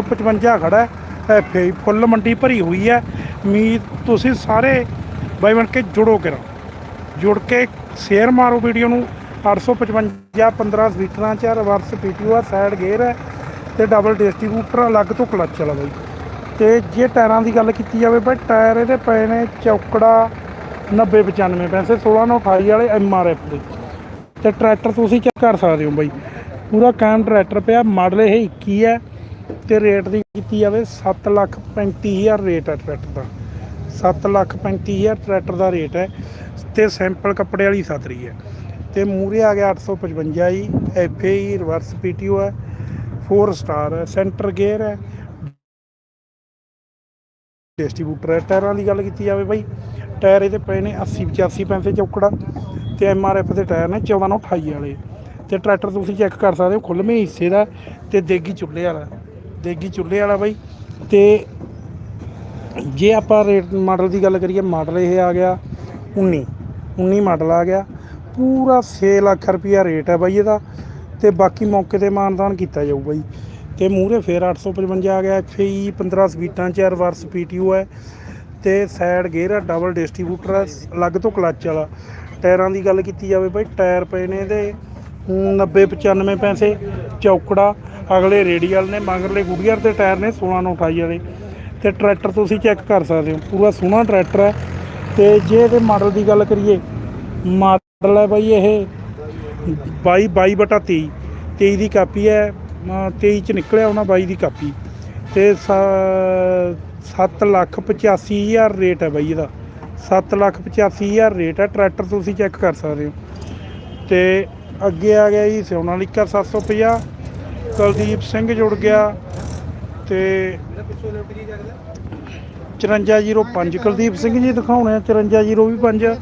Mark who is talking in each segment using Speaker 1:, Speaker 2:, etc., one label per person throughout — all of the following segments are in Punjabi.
Speaker 1: 855 ਖੜਾ ਹੈ। ਐਫਏ ਫੁੱਲ ਮੰਡੀ ਭਰੀ ਹੋਈ ਹੈ। ਉਮੀਦ ਤੁਸੀਂ ਸਾਰੇ ਬਾਈ ਬਣ ਕੇ ਜੁੜੋ ਕਿਰਾ ਜੁੜ ਕੇ ਸ਼ੇਅਰ ਮਾਰੋ ਵੀਡੀਓ ਨੂੰ। 855 15 ਸਵੀਟਰਾਂ ਚ ਰਿਵਰਸ ਪੀਟੀਓ ਆ ਸਾਈਡ ਗੇਅਰ ਹੈ। ਤੇ ਡਬਲ ਡਿਸਟ੍ਰੀਬਿਊਟਰ ਅਲੱਗ ਤੋਂ ਕਲੱਚ ਵਾਲਾ ਬਾਈ। ਤੇ ਜੇ ਟਾਇਰਾਂ ਦੀ ਗੱਲ ਕੀਤੀ ਜਾਵੇ ਬਾਈ, ਟਾਇਰ ਇਹਦੇ ਪਏ ਨੇ ਚੌਕੜਾ 90 95 ਪੈਸੇ 16 ਨਾਲ 28 ਵਾਲੇ ਐਮਆਰਐਫ ਦੇ। ਤੇ ਟਰੈਕਟਰ ਤੁਸੀਂ ਚੈੱਕ ਕਰ ਸਕਦੇ ਹੋ ਬਾਈ। ਪੂਰਾ ਕਾਇਮ ਟਰੈਕਟਰ ਪਿਆ ਮਾਡਲ ਇਹ 21 ਹੈ। ਤੇ ਰੇਟ ਦੀ ਕੀਤੀ ਜਾਵੇ 7 ਲੱਖ 35000 ਰੇਟ ਹੈ ਟਰੈਕਟਰ ਦਾ। 7 ਲੱਖ 35000 ਟਰੈਕਟਰ ਦਾ ਰੇਟ ਹੈ ਤੇ ਸੈਂਪਲ ਕੱਪੜੇ ਵਾਲੀ ਸਤਰੀ ਹੈ। ਤੇ ਮੂਰੇ ਆ ਗਿਆ 855 ਜੀ ਐਫਏ ਰਿਵਰਸ ਪੀਟੀਓ ਹੈ 4 ਸਟਾਰ ਹੈ ਸੈਂਟਰ ਗੇਅਰ ਹੈ। ਡਿਸਟ੍ਰੀਬਿਊਟਰ ਹੈ। ਟਾਇਰਾਂ ਦੀ ਗੱਲ ਕੀਤੀ ਜਾਵੇ ਬਾਈ ਟਾਇਰ ਇਹਦੇ ਪਏ ਨੇ 80 85 ਪੈਸੇ ਚੌਕੜਾ ਤੇ ਐਮਆਰਐਫ ਦੇ ਟਾਇਰ ਨੇ 14 ਨੂੰ 28 ਵਾਲੇ। ਤੇ ਟਰੈਕਟਰ ਤੁਸੀਂ ਚੈੱਕ ਕਰ ਸਕਦੇ ਹੋ ਖੁੱਲਵੇਂ ਹਿੱਸੇ ਦਾ ਤੇ ਦੇਗੀ ਚੁੱਲ੍ਹੇ ਵਾਲਾ। ਦੇਗੀ ਚੁੱਲ੍ਹੇ ਵਾਲਾ ਬਾਈ। ਤੇ ਜੇ ਆਪਾਂ ਰੇਟ ਮਾਡਲ ਦੀ ਗੱਲ ਕਰੀਏ, ਮਾਡਲ ਇਹ ਆ ਗਿਆ 19 19 ਮਾਡਲ ਆ ਗਿਆ। ਪੂਰਾ 6 ਲੱਖ ਰੁਪਿਆ ਰੇਟ ਹੈ ਬਾਈ ਇਹਦਾ। ਤੇ ਬਾਕੀ ਮੌਕੇ ਤੇ ਮਾਨਦਾਨ ਕੀਤਾ ਜਾਊ ਬਾਈ। ਤੇ ਮੂਹਰੇ ਫੇਰ 855 ਆ ਗਿਆ। ਐਫਈ 15 ਸਪੀਟਾਂ ਚ ਰਿਵਰਸ ਪੀਟੀਓ ਹੈ। ਤੇ ਸਾਈਡ ਗੇਅਰ ਹੈ ਡਬਲ ਡਿਸਟ੍ਰੀਬਿਊਟਰ ਹੈ ਅਲੱਗ ਤੋਂ ਕਲੱਚ ਵਾਲਾ। ਟਾਇਰਾਂ ਦੀ ਗੱਲ ਕੀਤੀ ਜਾਵੇ ਬਾਈ, ਟਾਇਰ ਪਏ ਨੇ ਇਹਦੇ। 90 95 ਪੈਸੇ। ਚੌਕੜਾ ਅਗਲੇ ਰੇਡੀਅਲ ਨੇ ਮਗਰਲੇ ਗੁੜੀਅਰ ਦੇ ਟਾਇਰ ਨੇ 16 ਨੂੰ 28 ਵਾਲੇ। ਤੇ ਟਰੈਕਟਰ ਤੁਸੀਂ ਚੈੱਕ ਕਰ ਸਕਦੇ ਹੋ, ਪੂਰਾ ਸੋਹਣਾ ਟਰੈਕਟਰ ਹੈ। ਤੇ ਜੇ ਇਹਦੇ ਮਾਡਲ ਦੀ ਗੱਲ ਕਰੀਏ, ਮਾਡਲ ਹੈ ਬਾਈ ਇਹ 22 22 ਬਟਾ 23 23 ਦੀ ਕਾਪੀ ਹੈ ਅਮ 23 ਚ ਨਿਕਲਿਆ ਉਹਨਾਂ 22 ਦੀ ਕਾਪੀ। ਤੇ 7 ਲੱਖ 85 ਹਜ਼ਾਰ ਰੇਟ ਹੈ ਬਾਈ ਇਹਦਾ। 7 ਲੱਖ 85 ਹਜ਼ਾਰ ਰੇਟ ਹੈ, ਟਰੈਕਟਰ ਤੁਸੀਂ ਚੈੱਕ ਕਰ ਸਕਦੇ ਹੋ। ਤੇ ਅੱਗੇ ਆ ਗਿਆ ਜੀ ਸੋਨਾਲੀਕਾ 750 ਕੁਲਦੀਪ ਸਿੰਘ ਜੁੜ ਗਿਆ ਤੇ 5405 ਕੁਲਦੀਪ ਸਿੰਘ ਜੀ ਦਿਖਾਉਣੇ ਆ 5405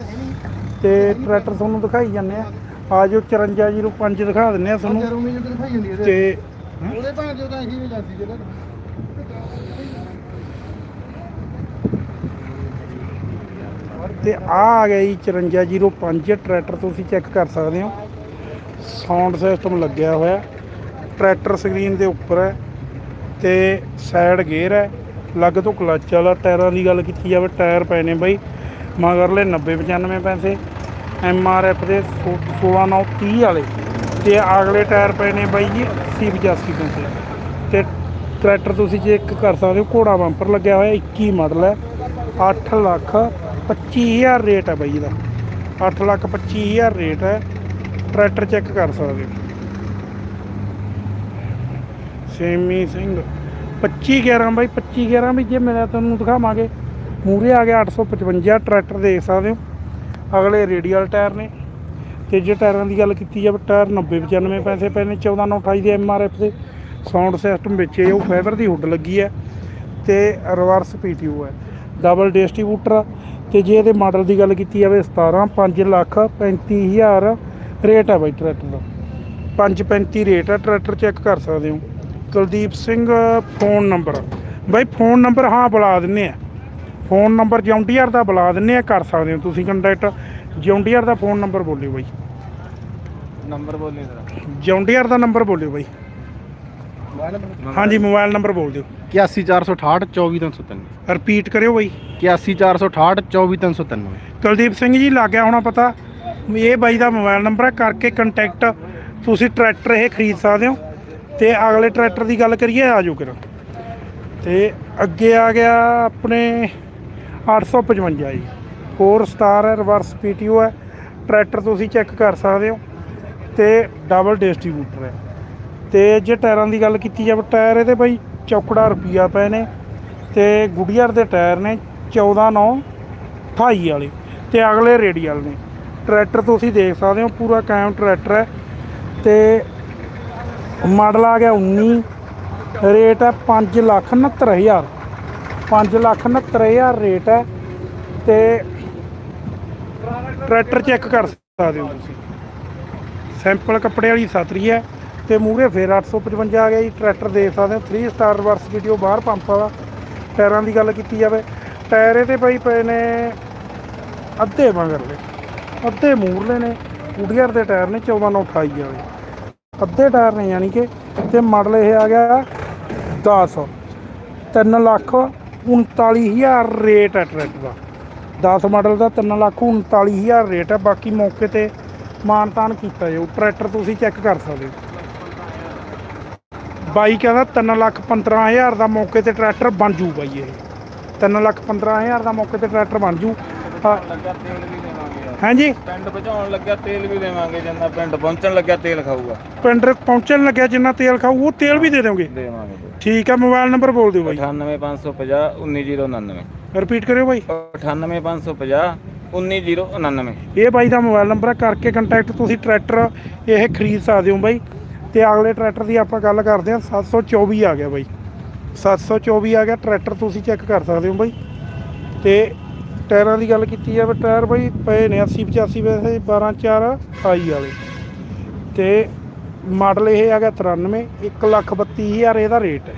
Speaker 1: ਤੇ ਟਰੈਕਟਰ ਤੁਹਾਨੂੰ ਦਿਖਾਈ ਜਾਂਦੇ ਆ। ਆ ਜੋ 5405 ਦਿਖਾ ਦਿੰਨੇ ਆ ਤੁਹਾਨੂੰ। ਤੇ
Speaker 2: ਉਹਦੇ ਭਾਂ ਜੋ ਤਾਂ ਇਹੀ ਵੀ ਜਾਂਦੀ ਜਿਹੜਾ।
Speaker 1: ਤੇ ਆ ਆ ਗਿਆ ਜੀ 5405 ਟਰੈਕਟਰ ਤੁਸੀਂ ਚੈੱਕ ਕਰ ਸਕਦੇ ਹੋ। ਸਾਊਂਡ ਸਿਸਟਮ ਲੱਗਿਆ ਹੋਇਆ। ਟਰੈਕਟਰ ਸਕਰੀਨ ਦੇ ਉੱਪਰ ਹੈ ਤੇ ਸਾਈਡ ਗੇਅਰ ਹੈ। ਲੱਗ ਤੋਂ ਕਲਚ ਵਾਲਾ, ਟਾਇਰਾਂ ਦੀ ਗੱਲ ਕੀਤੀ ਜਾਵੇ, ਟਾਇਰ ਪਏ ਨੇ ਬਾਈ। ਮਗਰਲੇ 90 95 ਪੈਸੇ। ਐਮ ਆਰ ਐਫ ਦੇ 16 9 30 ਵਾਲੇ। ਤੇ ਅਗਲੇ ਟਾਇਰ ਪਏ ਨੇ ਬਾਈ ਜੀ 80 85 ਪੈਸੇ। ਤੇ ਟਰੈਕਟਰ ਤੁਸੀਂ ਚੈੱਕ ਕਰ ਸਕਦੇ ਹੋ, ਘੋੜਾ ਬੰਪਰ ਲੱਗਿਆ ਹੋਇਆ 21 ਮਾਡਲ ਹੈ। 8 ਲੱਖ 25000 ਰੇਟ ਹੈ ਬਾਈ ਇਹਦਾ 8 ਲੱਖ 25000 ਰੇਟ ਹੈ। ਟਰੈਕਟਰ ਚੈੱਕ ਕਰ ਸਕਦੇ ਹੋ। ਸੇਮੀ ਸਿੰਘ। 25 11 ਬਾਈ 25 11 ਵੀ ਜੇ ਮੇਰਾ ਤੁਹਾਨੂੰ ਦਿਖਾਵਾਂਗੇ। ਮੂਰੇ ਆ ਗਿਆ 855 ਟਰੈਕਟਰ ਦੇਖ ਸਕਦੇ ਹੋ। ਅਗਲੇ ਰੇਡੀਅਲ ਟਾਇਰ ਨੇ। ਤੇ ਜੇ ਟਾਇਰਾਂ ਦੀ ਗੱਲ ਕੀਤੀ ਜਾਵੇ, ਟਾਇਰ 90 95 ਪੈਸੇ ਪਏ ਨੇ 14 ਨੂੰ 28 ਦੇ ਐਮਆਰਐਫ ਦੇ। ਸਾਊਂਡ ਸਿਸਟਮ ਵਿੱਚ ਇਹ ਉਹ ਫਾਈਬਰ ਦੀ ਹੁੱਡ ਲੱਗੀ ਹੈ ਤੇ ਰਿਵਰਸ ਪੀਟੀਓ ਹੈ। ਡਬਲ ਡਿਸਟ੍ਰੀਬਿਊਟਰ ਤੇ ਜੇ ਇਹਦੇ ਮਾਡਲ ਦੀ ਗੱਲ ਕੀਤੀ ਜਾਵੇ 17 5 ਲੱਖ 35000 ਰੇਟ ਹੈ ਬਾਈ ਟਰੈਕਟਰ ਦਾ। 535 ਰੇਟ ਹੈ, ਟਰੈਕਟਰ ਚੈੱਕ ਕਰ ਸਕਦੇ ਹੋ। Kuldeep Singh phone number. ਬਾਈ ਫੋਨ ਨੰਬਰ ਹਾਂ ਬੁਲਾ ਦਿੰਨੇ ਆ। ਫੋਨ ਨੰਬਰ ਜੌਂਡੀਅਰ ਦਾ ਬੁਲਾ ਦਿੰਨੇ ਆ ਕਰ ਸਕਦੇ ਹੋ ਤੁਸੀਂ ਕੰਟੈਕਟ ਜੌਂਡੀਅਰ ਦਾ ਫੋਨ ਨੰਬਰ ਬੋਲਿਓ ਬਾਈ।
Speaker 2: ਨੰਬਰ ਬੋਲਨੇ ਜ਼ਰਾ।
Speaker 1: ਜੌਂਡੀਅਰ ਦਾ ਨੰਬਰ ਬੋਲਿਓ ਬਾਈ। ਹਾਂਜੀ ਮੋਬਾਈਲ ਨੰਬਰ ਬੋਲ ਦਿਓ।
Speaker 2: 81468 24393
Speaker 1: ਰਿਪੀਟ ਕਰਿਓ ਬਾਈ।
Speaker 2: 81468 24393
Speaker 1: ਕੁਲਦੀਪ ਸਿੰਘ ਜੀ ਲੱਗ ਗਿਆ ਹੋਣਾ ਪਤਾ ਇਹ ਬਾਈ ਦਾ ਮੋਬਾਈਲ ਨੰਬਰ ਹੈ ਕਰਕੇ ਕੰਟੈਕਟ ਤੁਸੀਂ ਟਰੈਕਟਰ ਇਹ ਖਰੀਦ ਸਕਦੇ ਹੋ। ਤੇ ਅਗਲੇ ਟਰੈਕਟਰ ਦੀ ਗੱਲ ਕਰੀਏ, ਆ ਜਾਓ ਕਿਰਾ ਤੇ ਅੱਗੇ ਆ ਗਿਆ ਆਪਣੇ 855 ਜੀ। 4 ਸਟਾਰ ਹੈ ਰਿਵਰਸ ਪੀਟੀਓ ਹੈ। ਟਰੈਕਟਰ ਤੁਸੀਂ ਚੈੱਕ ਕਰ ਸਕਦੇ ਹੋ। ਤੇ ਡਬਲ ਡਿਸਟ੍ਰੀਬਿਊਟਰ ਹੈ। ਤੇ ਜੇ ਟਾਇਰਾਂ ਦੀ ਗੱਲ ਕੀਤੀ ਜਾਵੇ, ਟਾਇਰ ਇਹਦੇ ਬਈ ਚੌਕੜਾ ਰੁਪਈਆ ਪਏ ਨੇ। ਤੇ ਗੁਡੀਅਰ ਦੇ ਟਾਇਰ ਨੇ 14 9 28 ਵਾਲੇ। ਤੇ ਅਗਲੇ ਰੇਡੀਅਲ ਨੇ। ਟਰੈਕਟਰ ਤੁਸੀਂ ਦੇਖ ਸਕਦੇ ਹੋ, ਪੂਰਾ ਕਾਇਮ ਟਰੈਕਟਰ ਹੈ। ਤੇ ਮਾਡਲ ਆ ਗਿਆ 19 ਰੇਟ ਹੈ 5 ਲੱਖ 69000 5 ਲੱਖ 69000 ਰੇਟ ਹੈ ਤੇ ਟਰੈਕਟਰ ਚੈੱਕ ਕਰ ਸਕਦੇ ਹੋ ਤੁਸੀਂ। ਸੈਂਪਲ ਕੱਪੜੇ ਵਾਲੀ ਸਤਰੀ ਹੈ ਤੇ ਮੂਹਰੇ ਫੇਰ 855 ਆ ਗਿਆ ਜੀ। ਟਰੈਕਟਰ ਦੇਖ ਸਕਦੇ ਹੋ 3 ਸਟਾਰ ਰਿਵਰਸ ਵੀਡੀਓ ਬਾਹਰ ਪੰਪ ਵਾਲਾ। ਟਾਇਰਾਂ ਦੀ ਗੱਲ ਕੀਤੀ ਜਾਵੇ, ਟਾਇਰੇ ਇਹਦੇ ਭਾਈ ਪਏ ਨੇ ਅੱਧੇ ਮਗਰਲੇ, ਅੱਧੇ ਮੂਰਲੇ ਨੇ। ਗੁਡੀਅਰ ਦੇ ਟਾਇਰ ਨੇ 14 ਨੂੰ 28 ਵਾਲੇ। ਅੱਧੇ ਟਾਇਰ ਨੇ ਯਾਨੀ ਕਿ ਤੇ ਮਾਡਲ ਇਹ ਆ ਗਿਆ 10 3 ਲੱਖ 39000 ਰੇਟ ਹੈ ਟਰੈਕਟਰ ਦਾ। 10 ਮਾਡਲ ਦਾ 3 ਲੱਖ 39000 ਰੇਟ ਹੈ, ਬਾਕੀ ਮੌਕੇ ਤੇ ਮਾਨਤਾਨ ਕੀਤਾ ਜਾਊ। ਟਰੈਕਟਰ ਤੁਸੀਂ ਚੈੱਕ ਕਰ ਸਕਦੇ ਹੋ। ਬਾਈ ਕਹਿੰਦਾ 3 ਲੱਖ 15000 ਦਾ ਮੌਕੇ ਤੇ ਟਰੈਕਟਰ ਬਣ ਜੂ ਬਾਈ ਇਹ। 3 ਲੱਖ 15000 ਦਾ ਮੌਕੇ ਤੇ ਟਰੈਕਟਰ ਬਣ ਜੂ। ਹਾਂਜੀ।
Speaker 3: ਪਿੰਡ ਪਹੁੰਚਾਉਣ ਲੱਗਿਆ ਤੇਲ ਵੀ ਦੇਵਾਂਗੇ ਜਿੰਨਾ ਪਿੰਡ ਪਹੁੰਚਣ ਲੱਗਿਆ ਤੇਲ ਖਾਊਗਾ।
Speaker 1: ਪਿੰਡ ਪਹੁੰਚਣ ਲੱਗਿਆ ਜਿੰਨਾ ਤੇਲ ਖਾਊ ਉਹ ਤੇਲ ਵੀ ਦੇ ਦਿਓਗੇ?
Speaker 3: ਦੇਵਾਂਗੇ
Speaker 1: ਠੀਕ ਹੈ ਮੋਬਾਈਲ ਨੰਬਰ ਬੋਲ ਦਿਓ ਬਾਈ।
Speaker 3: 98550 19099
Speaker 1: ਰਿਪੀਟ ਕਰਿਓ ਬਾਈ।
Speaker 3: 98550 19099
Speaker 1: ਇਹ ਬਾਈ ਦਾ ਮੋਬਾਈਲ ਨੰਬਰ ਹੈ ਕਰਕੇ ਕੰਟੈਕਟ ਤੁਸੀਂ ਟਰੈਕਟਰ ਇਹ ਖਰੀਦ ਸਕਦੇ ਹੋ ਬਾਈ। ਤੇ ਅਗਲੇ ਟਰੈਕਟਰ ਦੀ ਆਪਾਂ ਗੱਲ ਕਰਦੇ ਹਾਂ 724 ਆ ਗਿਆ ਬਾਈ। 724 ਆ ਗਿਆ ਟਰੈਕਟਰ ਤੁਸੀਂ ਚੈੱਕ ਕਰ ਸਕਦੇ ਹੋ ਬਾਈ। ਤੇ ਟਾਇਰਾਂ ਦੀ ਗੱਲ ਕੀਤੀ ਜਾਵੇ, ਟਾਇਰ ਬਾਈ ਪਏ ਨੇ 80 85 ਵੈਸੇ 12 4 28 ਵਾਲੇ। ਤੇ ਮਾਡਲ ਇਹ ਆ ਗਿਆ 93 132000 ਇਹਦਾ ਰੇਟ ਹੈ।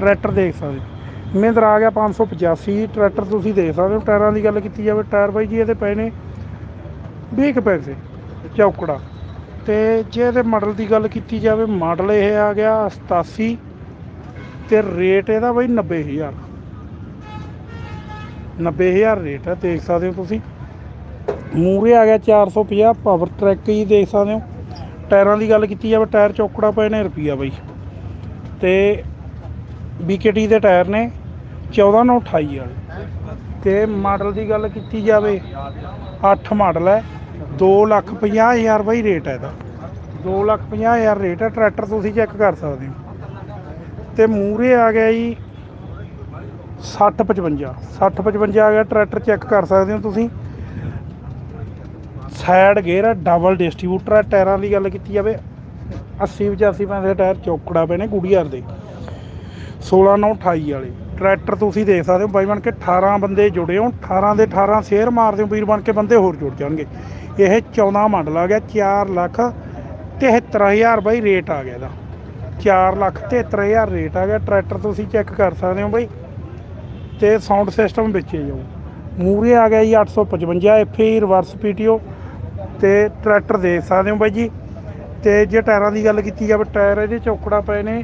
Speaker 1: ਟਰੈਕਟਰ ਦੇਖ ਸਕਦੇ ਹੋ। ਮਹਿੰਦਰਾ ਆ ਗਿਆ 585 ਟਰੈਕਟਰ ਤੁਸੀਂ ਦੇਖ ਸਕਦੇ ਹੋ, ਟਾਇਰਾਂ ਦੀ ਗੱਲ ਕੀਤੀ ਜਾਵੇ, ਟਾਇਰ ਬਾਈ ਜੀ ਇਹਦੇ ਪਏ ਨੇ 20 ਕੁ ਪੈਸੇ, ਚੌਕੜਾ। ਤੇ ਜੇ ਇਹਦੇ ਮਾਡਲ ਦੀ ਗੱਲ ਕੀਤੀ ਜਾਵੇ, ਮਾਡਲ ਇਹ ਆ ਗਿਆ 87 ਤੇ ਰੇਟ ਇਹਦਾ ਬਾਈ 90000 90000 ਰੇਟ ਹੈ, ਦੇਖ ਸਕਦੇ ਹੋ ਤੁਸੀਂ। ਮੂਰੇ ਆ ਗਿਆ 450 ਪਾਵਰ ਟਰੈਕ ਹੀ ਦੇਖ ਸਕਦੇ ਹੋ। ਟਾਇਰਾਂ ਦੀ ਗੱਲ ਕੀਤੀ ਜਾਵੇ, ਟਾਇਰ ਚੌਕੜਾ ਪਏ ਨੇ ਰੁਪਈਆ ਬਾਈ। ਤੇ BKT ਦੇ ਟਾਇਰ ਨੇ 1428 ਵਾਲੇ। ਤੇ ਮਾਡਲ ਦੀ ਗੱਲ ਕੀਤੀ ਜਾਵੇ 8 ਮਾਡਲ ਹੈ 250000 ਬਾਈ ਰੇਟ ਹੈ ਇਹਦਾ। 250000 ਰੇਟ ਹੈ, ਟਰੈਕਟਰ ਤੁਸੀਂ ਚੈੱਕ ਕਰ ਸਕਦੇ ਹੋ। ਤੇ ਮੂਰੇ ਆ ਗਿਆ ਜੀ 60 55 60 55 ਆ ਗਿਆ, ਟਰੈਕਟਰ ਚੈੱਕ ਕਰ ਸਕਦੇ ਹੋ ਤੁਸੀਂ। ਸਾਈਡ ਗੇਅਰ ਹੈ ਡਬਲ ਡਿਸਟ੍ਰੀਬਿਊਟਰ ਹੈ ਟਾਇਰਾਂ ਦੀ ਗੱਲ ਕੀਤੀ ਜਾਵੇ। 80 85 ਪੈਸੇ ਦੇ ਟਾਇਰ, ਚੌਕੜਾ ਪਏ ਨੇ ਗੁੜੀਆਰ ਦੇ। 16 9 28 ਵਾਲੇ। ਟਰੈਕਟਰ ਤੁਸੀਂ ਦੇਖ ਸਕਦੇ ਹੋ ਬਾਈ ਬਣ ਕੇ 18 ਬੰਦੇ ਜੁੜੇ ਹੋ 18 ਦੇ 18 ਸ਼ੇਅਰ ਮਾਰਦੇ ਹੋ, ਵੀਰ ਬਣ ਕੇ ਬੰਦੇ ਹੋਰ ਜੁੜ ਜਾਣਗੇ। ਇਹ 14 ਮਾਡਲ ਆ ਗਿਆ 4 ਲੱਖ 73000 ਬਾਈ ਰੇਟ ਆ ਗਿਆ ਇਹਦਾ। 4 ਲੱਖ 73000 ਰੇਟ ਆ ਗਿਆ। ਟਰੈਕਟਰ ਤੁਸੀਂ ਚੈੱਕ ਕਰ ਸਕਦੇ ਹੋ ਬਾਈ। ਤੇ ਸਾਊਂਡ ਸਿਸਟਮ ਵਿੱਚ ਹੀ ਜਾਊ ਮੂਰੇ ਆ ਗਿਆ ਜੀ 855 ਐਫਏ ਰਿਵਰਸ ਪੀਟੀਓ ਤੇ ਟਰੈਕਟਰ ਦੇਖ ਸਕਦੇ ਹੋ ਬਾਈ ਜੀ। ਤੇ ਜੇ ਟਾਇਰਾਂ ਦੀ ਗੱਲ ਕੀਤੀ ਜਾਵੇ, ਟਾਇਰ ਇਹਦੇ ਚੌਕੜਾ ਪਏ ਨੇ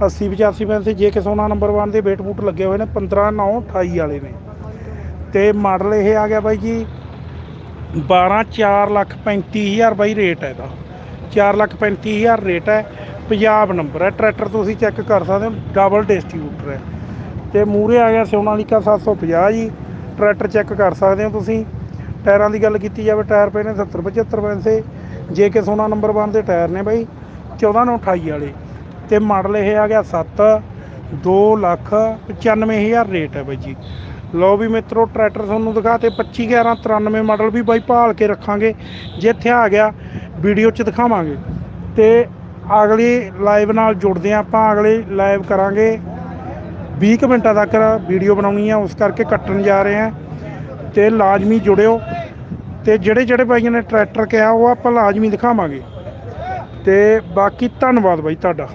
Speaker 1: 80 85 ਪੈਸੇ ਜੇ ਕਿ ਸੋਨਾ ਨੰਬਰ 1 ਦੇ ਵੇਟ ਬੂਟ ਲੱਗੇ ਹੋਏ ਨੇ 15 9 28 ਵਾਲੇ ਨੇ। ਤੇ ਮਾਡਲ ਇਹ ਆ ਗਿਆ ਬਾਈ ਜੀ 12 4 ਲੱਖ 35000 ਬਾਈ ਰੇਟ ਹੈ ਇਹਦਾ। 4 ਲੱਖ 35000 ਰੇਟ ਹੈ, ਪੰਜਾਬ ਨੰਬਰ ਹੈ। ਟਰੈਕਟਰ ਤੁਸੀਂ ਚੈੱਕ ਕਰ ਸਕਦੇ ਹੋ ਡਬਲ ਡਿਸਟ੍ਰੀਬਿਊਟਰ ਹੈ। ਤੇ ਮੂਰੇ ਆ ਗਿਆ ਸੋਨਾਲੀਕਾ 750 ਜੀ, ਟਰੈਕਟਰ ਚੈੱਕ ਕਰ ਸਕਦੇ ਹੋ ਤੁਸੀਂ। ਟਾਇਰਾਂ ਦੀ ਗੱਲ ਕੀਤੀ ਜਾਵੇ, ਟਾਇਰ ਪਏ ਨੇ 70 75 ਪੈਸੇ। ਜੇ ਕੇ ਸੋਨਾ ਨੰਬਰ 1 ਦੇ ਟਾਇਰ ਨੇ ਬਾਈ 14 ਨੂੰ 28 ਵਾਲੇ। ਤੇ ਮਾਡਲ ਇਹ ਆ ਗਿਆ 7 2 ਲੱਖ 95000 ਰੇਟ ਹੈ ਬਾਈ ਜੀ। ਲਓ ਵੀ ਮਿੱਤਰੋ, ਟਰੈਕਟਰ ਤੁਹਾਨੂੰ ਦਿਖਾ ਤੇ 25 11 93 ਮਾਡਲ ਵੀ ਬਾਈ ਭਾਲ ਕੇ ਰੱਖਾਂਗੇ। ਜੇ ਇੱਥੇ ਆ ਗਿਆ, ਵੀਡੀਓ 'ਚ ਦਿਖਾਵਾਂਗੇ। ਤੇ ਅਗਲੀ ਲਾਈਵ ਨਾਲ ਜੁੜਦੇ ਹਾਂ ਆਪਾਂ, ਅਗਲੇ ਲਾਈਵ ਕਰਾਂਗੇ। 20 ਕੁ ਮਿੰਟਾਂ ਤੱਕ ਵੀਡੀਓ ਬਣਾਉਣੀ ਆ, ਉਸ ਕਰਕੇ ਕੱਟਣ ਜਾ ਰਹੇ ਆ। ਤੇ ਲਾਜ਼ਮੀ ਜੁੜਿਓ। ਤੇ ਜਿਹੜੇ ਜਿਹੜੇ ਬਾਈਆਂ ਨੇ ਟਰੈਕਟਰ ਕਿਹਾ, ਉਹ ਆਪਾਂ ਲਾਜ਼ਮੀ ਦਿਖਾਵਾਂਗੇ। ਤੇ ਬਾਕੀ ਧੰਨਵਾਦ ਬਾਈ ਤੁਹਾਡਾ।